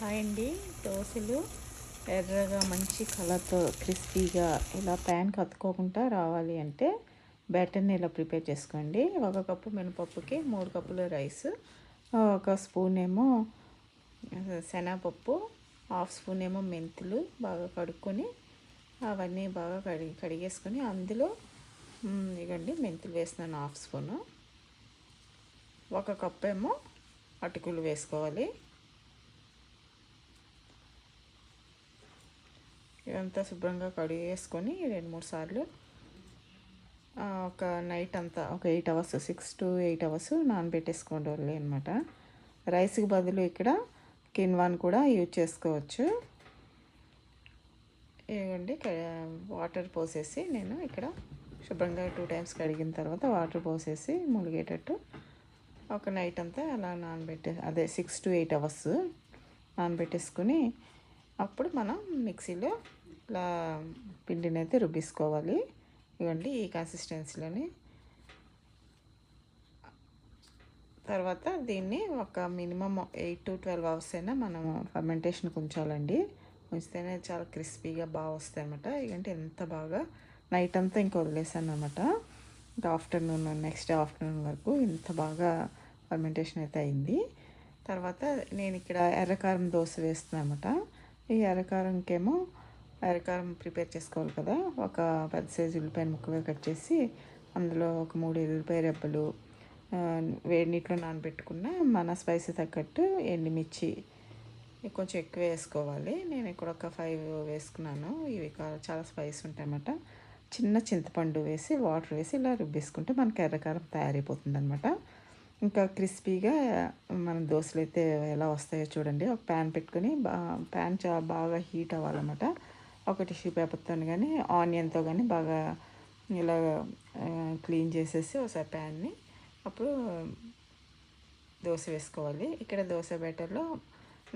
Hi అండి దోశలు ఎర్రగా మంచి కలర్తో క్రిస్పీగా ఇలా ప్యాన్ కత్తుకోకుండా రావాలి అంటే బ్యాటర్ని ఇలా ప్రిపేర్ చేసుకోండి. ఒక కప్పు మినపప్పుకి మూడు కప్పులు రైస్ ఒక స్పూన్ ఏమో శనగపప్పు హాఫ్ స్పూన్ ఏమో మెంతులు బాగా కడుక్కొని అవన్నీ బాగా కడిగి కడిగేసుకొని అందులో ఇవ్వండి మెంతులు వేస్తున్నాను హాఫ్ స్పూను. ఒక కప్పు ఏమో అటుకులు వేసుకోవాలి. ఇదంతా శుభ్రంగా కడిగేసుకొని రెండు మూడు సార్లు ఒక నైట్ అంతా ఒక eight hours six to eight hours నానబెట్టేసుకోండి అనమాట రైస్కి బదులు ఇక్కడ కిన్వాన్ కూడా యూజ్ చేసుకోవచ్చు. ఇవ్వండి వాటర్ పోసేసి నేను ఇక్కడ శుభ్రంగా టూ టైమ్స్ కడిగిన తర్వాత వాటర్ పోసేసి ములిగేటట్టు ఒక నైట్ అంతా అలా నానబెట్టే అదే సిక్స్ టు ఎయిట్ అవర్స్ నానబెట్టేసుకుని అప్పుడు మనం మిక్సీలో ఇట్లా పిండిని అయితే రుబ్బిసుకోవాలి. ఇవ్వండి ఈ కన్సిస్టెన్సీలోని తర్వాత దీన్ని ఒక minimum eight to twelve hours అయినా మనం ఫర్మెంటేషన్కి ఉంచాలండి. ఉంచితేనే చాలా క్రిస్పీగా బాగా వస్తాయి అనమాట ఇకంటే ఎంత బాగా నైట్ అంతా ఇంకా వదిలేసాను అనమాట ఇంకా ఆఫ్టర్నూన్ నెక్స్ట్ ఆఫ్టర్నూన్ వరకు ఇంత బాగా ఫర్మెంటేషన్ అయితే అయింది. తర్వాత నేను ఇక్కడ ఎర్రకారం దోశ వేస్తున్నాను అనమాట ఈ ఎర్రకారంకేమో అరకారం ప్రిపేర్ చేసుకోవాలి కదా. ఒక పెద్ద సైజు ఉల్లిపాయ ముక్కగా కట్ చేసి అందులో ఒక మూడు ఉల్లిపాయ రెబ్బలు వేడి నీటిలో నానబెట్టుకున్న మన స్పైసీ తగ్గట్టు ఎండుమిర్చి కొంచెం ఎక్కువ వేసుకోవాలి. నేను ఇక్కడ ఒక ఫైవ్ వేసుకున్నాను. ఇవి చాలా స్పైస్ ఉంటాయన్నమాట. చిన్న చింతపండు వేసి వాటర్ వేసి ఇలా రుబ్బేసుకుంటే మనకి ఎర్రకారం తయారైపోతుంది అనమాట ఇంకా క్రిస్పీగా మన దోశలు అయితే ఎలా వస్తాయో చూడండి. ఒక ప్యాన్ పెట్టుకొని బా ప్యాన్ చాలా బాగా హీట్ అవ్వాలన్నమాట. ఒక టిష్యూ పేపర్తో కానీ ఆనియన్తో కానీ బాగా ఇలా క్లీన్ చేసేసి ఒకసారి ప్యాన్ని అప్పుడు దోశ వేసుకోవాలి. ఇక్కడ దోశ బ్యాటర్లో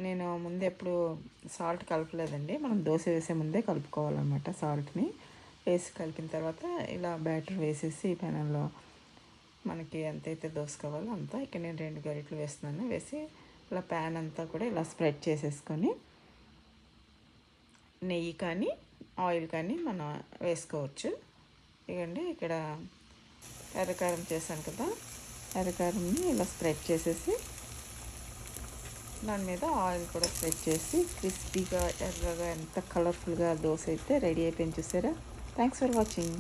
నేను ముందు ఎప్పుడు సాల్ట్ కలపలేదండి. మనం దోశ వేసే ముందే కలుపుకోవాలన్నమాట సాల్ట్ని వేసి కలిపిన తర్వాత ఇలా బ్యాటర్ వేసేసి పెనంలో మనకి ఎంతైతే దోశ కావాలో అంతా ఇక్కడ నేను రెండు గరిటలు వేస్తున్నాను. వేసి ఇలా ప్యాన్ అంతా కూడా ఇలా స్ప్రెడ్ చేసేసుకొని నెయ్యి కానీ ఆయిల్ కానీ మనం వేసుకోవచ్చు. ఇదిగండి ఇక్కడ ఎర్రకారం చేశాను కదా ఎర్రకారంని ఇలా స్ప్రెడ్ చేసేసి దాని మీద ఆయిల్ కూడా స్ప్రెడ్ చేసి క్రిస్పీగా ఎర్రగా ఎంత కలర్ఫుల్గా దోశ అయితే రెడీ అయిపోయింది చూసారా? Thanks for watching.